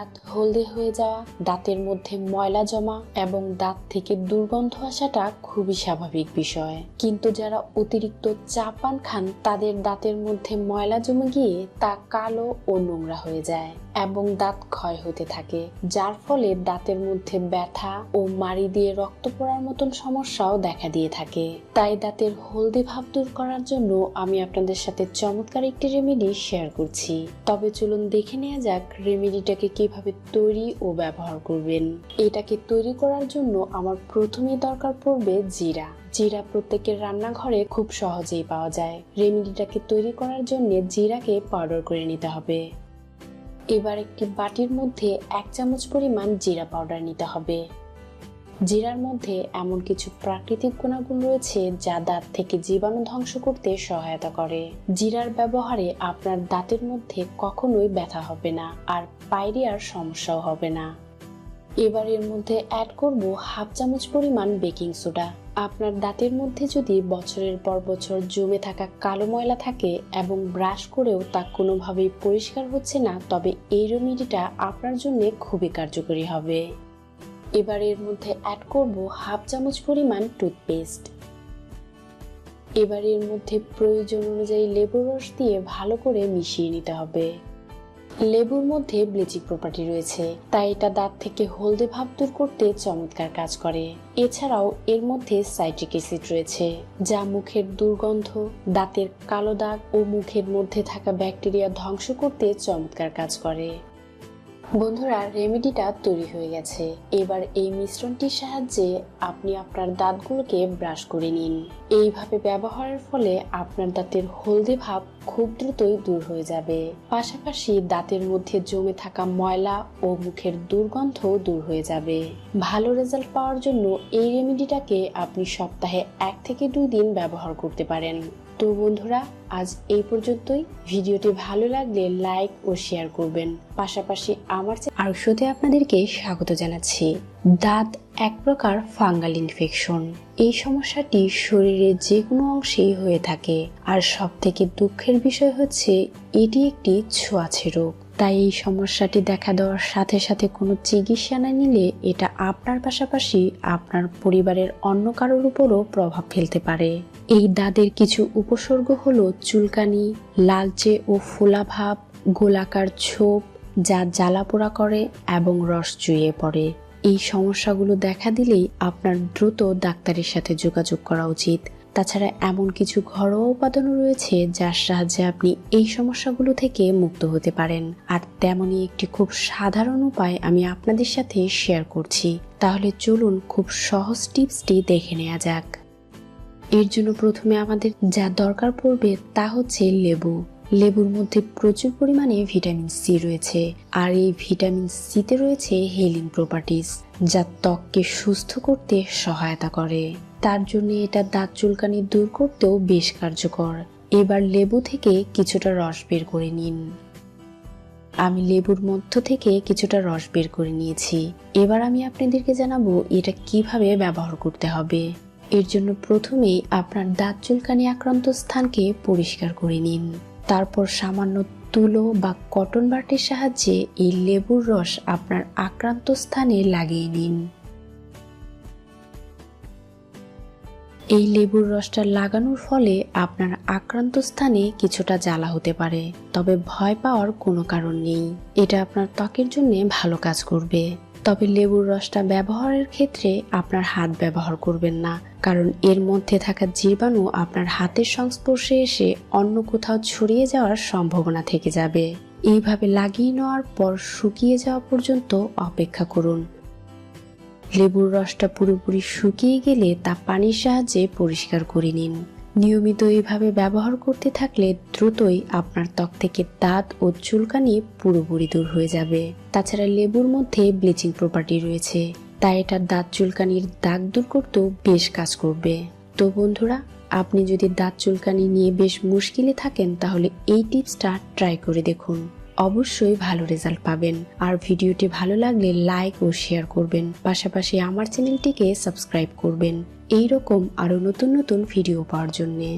দাঁত হলদে হয়ে যাওয়া, দাঁতের মধ্যে ময়লা জমা এবং দাঁত থেকে দুর্গন্ধ আসাটা খুবই স্বাভাবিক বিষয়। কিন্তু যারা অতিরিক্ত চা পান খান, তাদের দাঁতের মধ্যে ময়লা জমে গিয়ে তা কালো ও নোংরা হয়ে যায়। এবং দাঁত ক্ষয় হতে থাকে, যার ফলে দাঁতের মধ্যে ব্যথা ও মাড়ি দিয়ে রক্ত পড়ার মতন সমস্যাও দেখা দিয়ে থাকে। তাই দাঁতের হলদে ভাব দূর করার জন্য আমি আপনাদের সাথে চমৎকার একটি রেমেডি শেয়ার করছি। তবে চলুন দেখে নেওয়া যাক রেমেডিটাকে কীভাবে তৈরি ও ব্যবহার করবেন। এটাকে তৈরি করার জন্য আমার প্রথমেই দরকার পড়বে জিরা। জিরা প্রত্যেকের রান্নাঘরে খুব সহজেই পাওয়া যায়। রেমেডিটাকে তৈরি করার জন্য জিরাকে পাউডার করে নিতে হবে। এবার একটি বাটির মধ্যে এক চামচ পরিমাণ জিরা পাউডার নিতে হবে। জিরার মধ্যে এমন কিছু প্রাকৃতিক গুণাগুণ রয়েছে যা দাঁত থেকে জীবাণু ধ্বংস করতে সহায়তা করে। জিরার ব্যবহারে আপনার দাঁতের মধ্যে কখনোই ব্যথা হবে না আর পায়রিয়ার সমস্যাও হবে না। এবার এর মধ্যে অ্যাড করব হাফ চামচ পরিমাণ বেকিং সোডা আপনার দাঁতের মধ্যে যদি বছরের পর বছর জমে থাকা কালো ময়লা থাকে এবং ব্রাশ করেও তা কোনোভাবেই পরিষ্কার হচ্ছে না, তবে এই রেমেডিটা আপনার জন্য খুবই কার্যকরী হবে। এবার এর মধ্যে অ্যাড করব হাফ চামচ পরিমাণ টুথপেস্ট এবার এর মধ্যে প্রয়োজন অনুযায়ী লেবুর রস দিয়ে ভালো করে মিশিয়ে নিতে হবে। লেবুর মধ্যে ব্লিচিং প্রপার্টি রয়েছে। তাই এটা দাঁত থেকে হলদে ভাব দূর করতে চমৎকার কাজ করে। এছাড়াও এর মধ্যে সাইট্রিক অ্যাসিড রয়েছে, যা মুখের দুর্গন্ধ, দাঁতের কালো দাগ ও মুখের মধ্যে থাকা ব্যাকটেরিয়া ধ্বংস করতে চমৎকার কাজ করে। বন্ধুরা রেমেডিটা তৈরি হয়ে গেছে। এবার এই মিশ্রণটির সাহায্যে আপনি আপনার দাঁতগুলোকে ব্রাশ করে নিন। এইভাবে ব্যবহারের ফলে আপনার দাঁতের হলদে ভাব খুব দ্রুতই দূর হয়ে যাবে। পাশাপাশি দাঁতের মধ্যে জমে থাকা ময়লা ও মুখের দুর্গন্ধও দূর হয়ে যাবে। ভালো রেজাল্ট পাওয়ার জন্য এই রেমেডিটাকে আপনি সপ্তাহে এক থেকে দুই দিন ব্যবহার করতে পারেন। তো বন্ধুরা, আজ এই পর্যন্তই। ভিডিওটি ভালো লাগলে লাইক ও শেয়ার করবেন। পাশাপাশি আমার আর সাথে আপনাদেরকে স্বাগত জানাচ্ছি। দাঁত এক প্রকার ফাঙ্গাল ইনফেকশন। এই সমস্যাটি শরীরের যে কোনো অংশেই হয়ে থাকে। আর সবথেকে দুঃখের বিষয় হচ্ছে, এটি একটি ছোঁয়াছে রোগ। তাই এই সমস্যাটি দেখা দেওয়ার সাথে সাথে কোনো চিকিৎসা না নিলে এটা আপনার পাশাপাশি আপনার পরিবারের অন্য কারোর উপরও প্রভাব ফেলতে পারে। এই দাঁতের কিছু উপসর্গ হলো চুলকানি, লালচে ও ফোলা ভাব, গোলাকার ছোপ যা জ্বালা পোড়া করে এবং রস চুইয়ে পড়ে। এই সমস্যাগুলো দেখা দিলেই আপনার দ্রুত ডাক্তারের সাথে যোগাযোগ করা উচিত। তাছাড়া এমন কিছু ঘরোয়া উপাদানও রয়েছে যার সাহায্যে আপনি এই সমস্যাগুলো থেকে মুক্ত হতে পারেন। আর তেমনই একটি খুব সাধারণ উপায় আমি আপনাদের সাথে শেয়ার করছি। তাহলে চলুন খুব সহজ টিপসটি দেখে নেওয়া যাক। এর জন্য প্রথমে আমাদের যা দরকার পড়বে তা হচ্ছে লেবু। লেবুর মধ্যে প্রচুর পরিমাণে ভিটামিন সি রয়েছে। আর এই ভিটামিন সিতে রয়েছে হেলিং প্রপার্টিস যা ত্বককে সুস্থ করতে সহায়তা করে। তার জন্য এটা দাঁত চুলকানি দূর করতেও বেশ কার্যকর। এবার লেবু থেকে কিছুটা রস বের করে নিন। আমি লেবুর মধ্য থেকে কিছুটা রস বের করে নিয়েছি। এবার আমি আপনাদেরকে জানাব এটা কীভাবে ব্যবহার করতে হবে। এর জন্য প্রথমেই আপনার দাঁত চুলকানি আক্রান্ত স্থানকে পরিষ্কার করে নিন। তারপর সামান্য তুলো বা কটন বাটির সাহায্যে এই লেবুর রস আপনার আক্রান্ত স্থানে লাগিয়ে নিন। এই লেবুর রসটা লাগানোর ফলে আপনার আক্রান্ত স্থানে কিছুটা জ্বালা হতে পারে, তবে ভয় পাওয়ার কোনো কারণ নেই। এটা আপনার ত্বকের জন্য ভালো কাজ করবে। তবে লেবুর রসটা ব্যবহারের ক্ষেত্রে আপনার হাত ব্যবহার করবেন না, কারণ এর মধ্যে থাকা জীবাণু আপনার হাতের সংস্পর্শে এসে অন্য কোথাও ছড়িয়ে যাওয়ার সম্ভাবনা থেকে যাবে। এইভাবে লাগিয়ে নেওয়ার পর শুকিয়ে যাওয়া পর্যন্ত অপেক্ষা করুন। লেবুর রসটা পুরোপুরি শুকিয়ে গেলে তা পানির সাহায্যে পরিষ্কার করে নিন। নিয়মিত এইভাবে ব্যবহার করতে থাকলে দ্রুতই আপনার ত্বক থেকে দাঁত ও চুলকানি পুরোপুরি দূর হয়ে যাবে। তাছাড়া লেবুর মধ্যে ব্লিচিং প্রপার্টি রয়েছে, তাই এটা দাঁত চুলকানির দাগ দূর করতেও বেশ কাজ করবে। তো বন্ধুরা, আপনি যদি দাঁত চুলকানি নিয়ে বেশ মুশকিলে থাকেন তাহলে এই টিপসটা ট্রাই করে দেখুন। অবশ্যই ভালো রেজাল্ট পাবেন। আর ভিডিওটি ভালো লাগলে লাইক ও শেয়ার করবেন। পাশাপাশি আমার চ্যানেলটিকে সাবস্ক্রাইব করবেন। এই রকম আরও নতুন নতুন ভিডিও পাওয়ার জন্যে।